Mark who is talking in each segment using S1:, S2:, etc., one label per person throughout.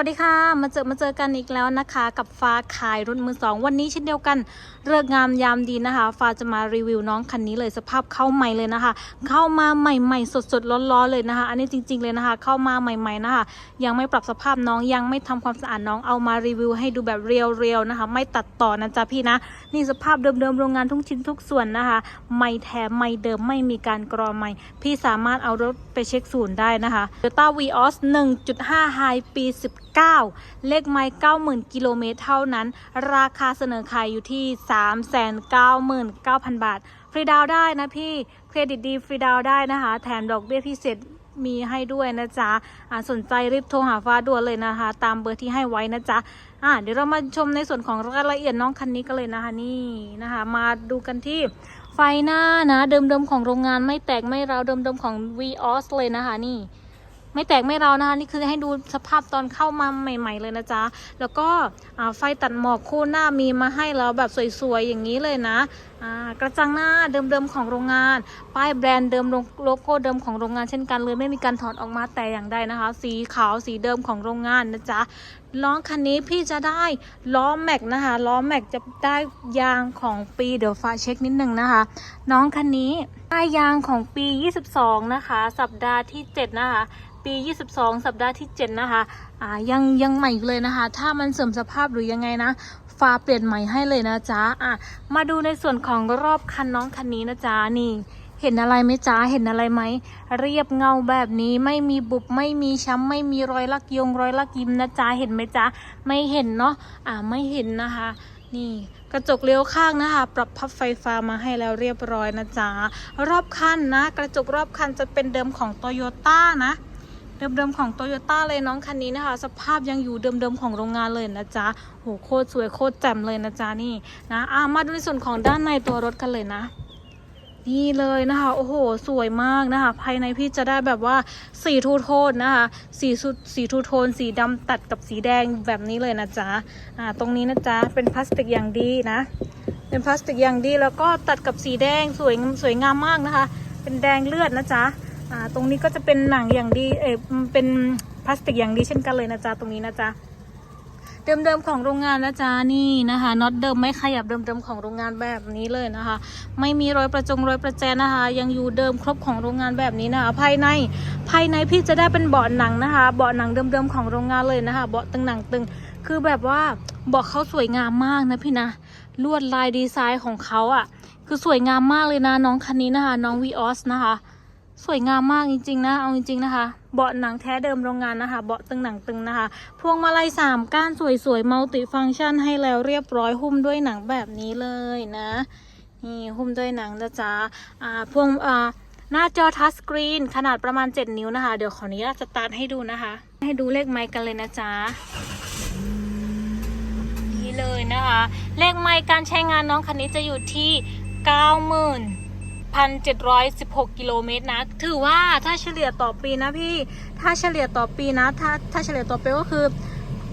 S1: วัสดีค่ะ มาเจอมาเจอกันอีกแล้วนะคะ กับฟ้าขายรถมือสองวันนี้เช่นเดียวกันเลิกษ์งามยามดีนะคะ ฟ้าจะมารีวิวน้องคันนี้เลยสภาพเข้าใหม่เลยนะคะ เข้ามาใหม่ๆ สดๆร้อนๆเลยนะคะ อันนี้จริง ๆเลยนะคะ เข้ามาใหม่ ๆนะคะ ยังไม่ปรับสภาพน้องยังไม่ทำความสะอาดน้องเอามารีวิว ให้ดูแบบเรียวๆนะคะ ไม่ตัดต่อนะจ๊ะพี่นะนี่สภาพเดิมๆโรงงานทุกชิ้นทุกส่วนนะคะ ไม่แถมไม่เดิมไม่มีการกรอไม่พี่สามารถเอารถไปเช็คศูนย์ได้นะคะ Toyota Vios 1.5 High ปี19เลขไมล์90,000 กิโลเมตรเท่านั้น ราคาเสนอขายอยู่ที่ 399,000 บาท ฟรีดาวได้นะพี่ เครดิตดีฟรีดาวได้นะคะ แถมดอกเบี้ยพิเศษมีให้ด้วยนะจ๊ะอ่าสนใจรีบโทรหาฟ้าด่วนเลยนะคะ ตามเบอร์ที่ให้ไว้นะจ๊ะอ่าเดี๋ยวเรามาชมในส่วนของรายละเอียดน้องคันนี้กันเลยนะคะนี่นะคะ มาดูกันที่ไฟหน้านะ เดิมๆของโรงงานไม่แตกไม่ร้าวเดิมๆของ Vios เลยนะคะนี่ ไม่แตกไม่เรานะคะนี่คือให้ดูสภาพตอนเข้ามาใหม่ ๆ เลยนะจ๊ะแล้วก็ไฟตัดหมอกคู่หน้ามีมาให้เราแบบสวยๆอย่างนี้เลยนะ กระจังหน้าเดิมๆของโรงงาน ป้ายแบรนด์เดิมโลโก้เดิมของโรงงานเช่นกันเลยไม่มีการถอดออกมาแต่อย่างใดนะคะ สีขาวสีเดิมของโรงงานนะจ๊ะล้อคันนี้พี่จะได้ล้อแม็กนะคะล้อแม็กจะได้ยางของปีเดี๋ยวฟ้าเช็คนิดนึงนะคะ น้องคันนี้ได้ยางของปี 22 นะคะ สัปดาห์ที่ 7 นะคะปี 22 สัปดาห์ที่ 7 นะคะ อ่า ยังยังใหม่อยู่เลยนะคะ ถ้ามันเสื่อมสภาพหรือยังไงนะ ฟ้าเปลี่ยนใหม่ให้เลยนะจ๊ะอะมาดูในส่วนของรอบคันน้องคันนี้นะจ๊ะนี่ เห็นอะไรไหมจ๊ะเห็นอะไรไหมเรียบเงาแบบนี้ไม่มีบุบไม่มีช้ำไม่มีรอยลักยงรอยลักยิ้มนะจ๊ะเห็นไหมจ๊ะไม่เห็นเนาะอ่าไม่เห็นนะคะนี่กระจกเลี้ยวข้างนะคะ ปรับพับไฟฟ้ามาให้แล้วเรียบร้อยนะจ๊ะรอบคันนะ กระจกรอบคันจะเป็นเดิมของโตโยต้านะ เดิมๆของโตโยต้าเลยน้องคันนี้นะคะ สภาพยังอยู่เดิมๆของโรงงานเลยนะจ๊ะโหโคตรสวยโคตรแจ่มเลยนะจ๊ะนี่นะอะมาดูในส่วนของด้านในตัวรถกันเลยนะนี่เลยนะคะ โอ้โห สวยมากนะคะ ภายในพี่จะได้แบบว่าสีทูโทนนะคะสีสุดสีทูโทน สีดำตัดกับสีแดงแบบนี้เลยนะจ๊ะอ่าตรงนี้นะจ๊ะ เป็นพลาสติกอย่างดีนะ เป็นพลาสติกอย่างดีแล้วก็ตัดกับสีแดงสวยสวยงามมากนะคะ เป็นแดงเลือดนะจ๊ะ อ่าตรงนี้ก็จะเป็นหนังอย่างดีเออเป็นพลาสติกอย่างดีเช่นกันเลยนะจ๊ะตรงนี้นะจ๊ะเดิมๆของโรงงานนะจ๊ะนี่นะคะน็อตเดิมไม่ขยับเดิมๆของโรงงานแบบนี้เลยนะคะ ไม่มีรอยประจงรอยประแจนะคะ ยังอยู่เดิมครบของโรงงานแบบนี้นะคะ ภายในภายในพี่จะได้เป็นเบาะหนังนะคะเบาะหนังเดิมๆของโรงงานเลยนะคะเบาะตึงหนังตึง คือแบบว่าเบาะเขาสวยงามมากนะพี่นะลวดลายดีไซน์ของเขาอะ่ะ คือสวยงามมากเลยนะน้องคันนี้นะคะ น้องวีออสนะคะ สวยงามมากจริงๆนะ เอาจริงๆนะคะ เบาะหนังแท้เดิมโรงงานนะคะ เบาะตึงหนังตึงนะคะ พวงมาลัยสามก้านสวยๆมัลติฟังก์ชันให้แล้วเรียบร้อยหุ้มด้วยหนังแบบนี้เลยนะ นี่หุ้มด้วยหนังนะจ๊ะอ่าพวงอ่าหน้าจอทัชสกรีนขนาดประมาณ 7 นิ้วนะคะ เดี๋ยวขออนุญาตสตาร์ทให้ดูนะคะ ให้ดูเลขไมค์กันเลยนะจ๊ะนี่เลยนะคะ เลขไมค์การใช้งานน้องคันนี้จะอยู่ที่ 1,716 กิโลเมตรนะ ถือว่าถ้าเฉลี่ยต่อปีนะพี่ ถ้าเฉลี่ยต่อปีนะ ถ้าถ้าเฉลี่ยต่อปีก็คือ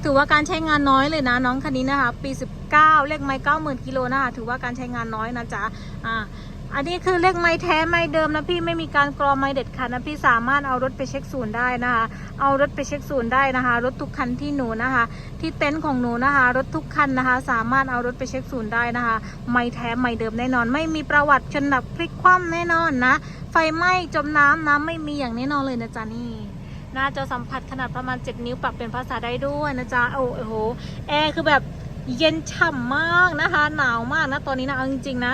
S1: ถือว่าการใช้งานน้อยเลยนะ น้องคันนี้นะคะ ปี 19 เลขไม้90,000 กิโลนะคะ ถือว่าการใช้งานน้อยนะจ๊ะ อ่าอันนี้คือเลขไม้แท้ไม้เดิมนะพี่ไม่มีการกรอไม้เด็ดขาดนะพี่สามารถเอารถไปเช็คศูนย์ได้นะคะ เอารถไปเช็คศูนย์ได้นะคะ รถทุกคันที่หนูนะคะ ที่เต็นท์ของหนูนะคะ รถทุกคันนะคะ สามารถเอารถไปเช็คศูนย์ได้นะคะ ไม้แท้ไม้เดิมแน่นอน ไม่มีประวัติชนหนักพลิกคว่ำแน่นอนนะ ไฟไหม้จมน้ำน้ำไม่มีอย่างแน่นอนเลยนะจ๊ะนี่หน้าจอสัมผัสขนาดประมาณ 7 นิ้วปรับเป็นภาษาได้ด้วยนะจ๊ะโอ้โหแอร์คือแบบ เย็นฉ่ำมากนะคะ หนาวมากนะตอนนี้นะเอาจริงๆนะ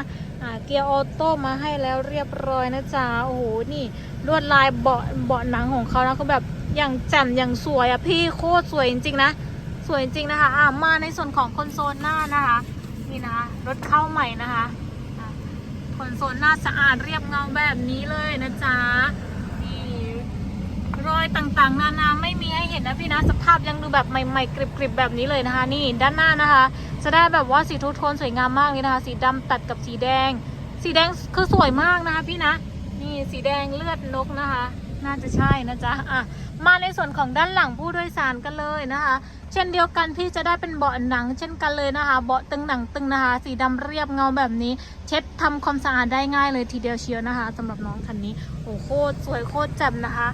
S1: เกียร์ออโต้มาให้แล้วเรียบร้อยนะจ๊ะโอ้โหนี่ลวดลายเบาะเบาะหนังของเขานะก็แบบอย่างแจ่มอย่างสวยอะพี่โคตรสวยจริงๆนะ สวยจริงนะคะอ่ามาในส่วนของคอนโซลหน้านะคะนี่นะคะรถเข้าใหม่นะคะคอนโซลหน้าสะอาดเรียบเงาแบบนี้เลยนะจ๊ะนี่รอยต่างๆ นานาไม่มี เห็นนะพี่นะสภาพยังดูแบบใหม่ๆกริบๆแบบนี้เลยนะคะ นี่ด้านหน้านะคะ จะได้แบบว่าสีทูโทนสวยงามมากเลยนะคะ สีดำตัดกับสีแดง สีแดงคือสวยมากนะคะพี่นะนี่สีแดงเลือดนกนะคะ น่าจะใช่นะจ๊ะอะมาในส่วนของด้านหลังผู้โดยสารกันเลยนะคะ เช่นเดียวกันพี่จะได้เป็นเบาะหนัง เช่นกันเลยนะคะ เบาะตึงหนังตึงนะคะ สีดำเรียบเงาแบบนี้ เช็ดทำความสะอาดได้ง่ายเลยทีเดียวเชียวนะคะสำหรับน้องคันนี้โอ้โหโคตรสวยโคตรแจ่มนะคะ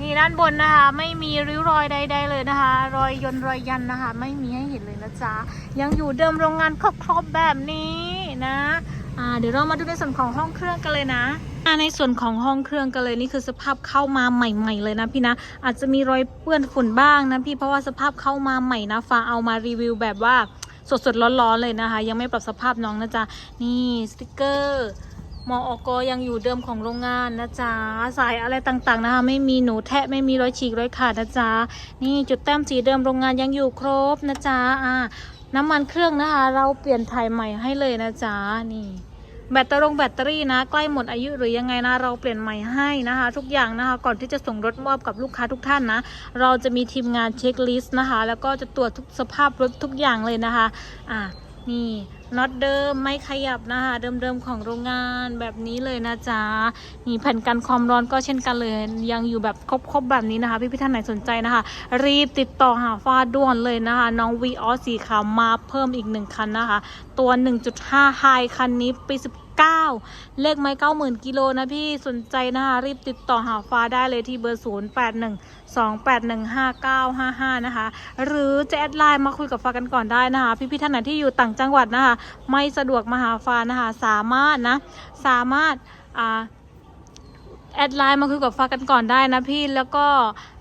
S1: นี่ด้านบนนะคะ ไม่มีริ้วรอยใด ๆ เลยนะคะ รอยยนรอยยันนะคะ ไม่มีให้เห็นเลยนะจ๊ะยังอยู่เดิมโรงงานครบๆแบบนี้นะอ่าเดี๋ยวเรามาดูในส่วนของห้องเครื่องกันเลยนะในส่วนของห้องเครื่องกันเลยนี่คือสภาพเข้ามาใหม่ ๆ เลยนะพี่นะอาจจะมีรอยเปื้อนฝุ่นบ้างนะพี่เพราะว่าสภาพเข้ามาใหม่นะฟ้าเอามารีวิวแบบว่าสดๆร้อนๆเลยนะคะ ยังไม่ปรับสภาพน้องนะจ๊ะนี่สติกเกอร์ มออกยังอยู่เดิมของโรงงานนะจ๊ะสายอะไรต่างๆนะคะ ไม่มีหนูแทะไม่มีรอยฉีกรอยขาดนะจ๊ะนี่จุดแต้มสีเดิมโรงงานยังอยู่ครบนะจ๊ะอ่าน้ำมันเครื่องนะคะ เราเปลี่ยนถ่ายใหม่ให้เลยนะจ๊ะนี่แบตเตอรี่แบตเตอรี่นะ ใกล้หมดอายุหรือยังไงนะ เราเปลี่ยนใหม่ให้นะคะ ทุกอย่างนะคะ ก่อนที่จะส่งรถมอบกับลูกค้าทุกท่านนะ เราจะมีทีมงานเช็คลิสต์นะคะ แล้วก็จะตรวจทุกสภาพรถทุกอย่างเลยนะคะอ่า นี่น็อตเดิมไม่ขยับนะคะ เดิมๆของโรงงานแบบนี้เลยนะจ๊ะนี่แผ่นกันความร้อนก็เช่นกันเลย ยังอยู่แบบครบๆแบบนี้นะคะพี่พี่ๆท่านไหนสนใจนะคะ รีบติดต่อหาฟ้าด่วนเลยนะคะ น้องวีออสสีขาวมาเพิ่มอีกหนึ่งคันนะคะ ตัว 1.5 ไฮคันนี้ปี1 เลขไม้าหมื่นกิโลนะพี่สนใจนะคะรีบติดต่อหาฟ้าได้เลยที่เบอร์ 0812815955 นะคะ หรือจะแอดไลน์มาคุยกับฟ้ากันก่อนได้นะคะ พี่ๆท่านไหนที่อยู่ต่างจังหวัดนะคะ ไม่สะดวกมาหาฟ้านะคะ สามารถนะ สามารถอ่า แอดไลน์มาคุยกับฟ้ากันก่อนได้นะพี่แล้วก็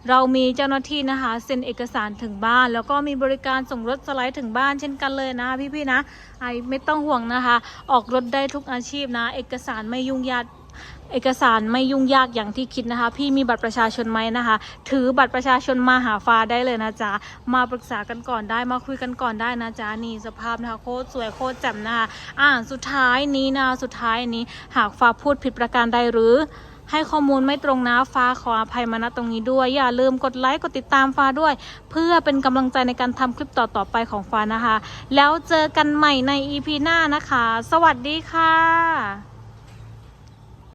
S1: เรามีเจ้าหน้าที่นะคะเซ็นเอกสารถึงบ้าน แล้วก็มีบริการส่งรถสไลด์ถึงบ้านเช่นกันเลยนะพี่ๆนะไอไม่ต้องห่วงนะคะ ออกรถได้ทุกอาชีพนะ เอกสารไม่ยุ่งยากเอกสารไม่ยุ่งยากอย่างที่คิดนะคะ พี่มีบัตรประชาชนไหมนะคะ ถือบัตรประชาชนมาหาฟ้าได้เลยนะจ๊ะมาปรึกษากันก่อนได้มาคุยกันก่อนได้นะจ๊ะนี่สภาพนะคะโคตรสวยโคตรแจ่มนะคะอ่าสุดท้ายนี้นะสุดท้ายนี้หากฟ้าพูดผิดประการใดหรือ ให้ข้อมูลไม่ตรงนะฟ้าขออภัยมาณตรงนี้ด้วย อย่าลืมกดไลค์กดติดตามฟ้าด้วย เพื่อเป็นกำลังใจในการทำคลิปต่อๆไปของฟ้านะคะ แล้วเจอกันใหม่ใน EP หน้านะคะ สวัสดีค่ะ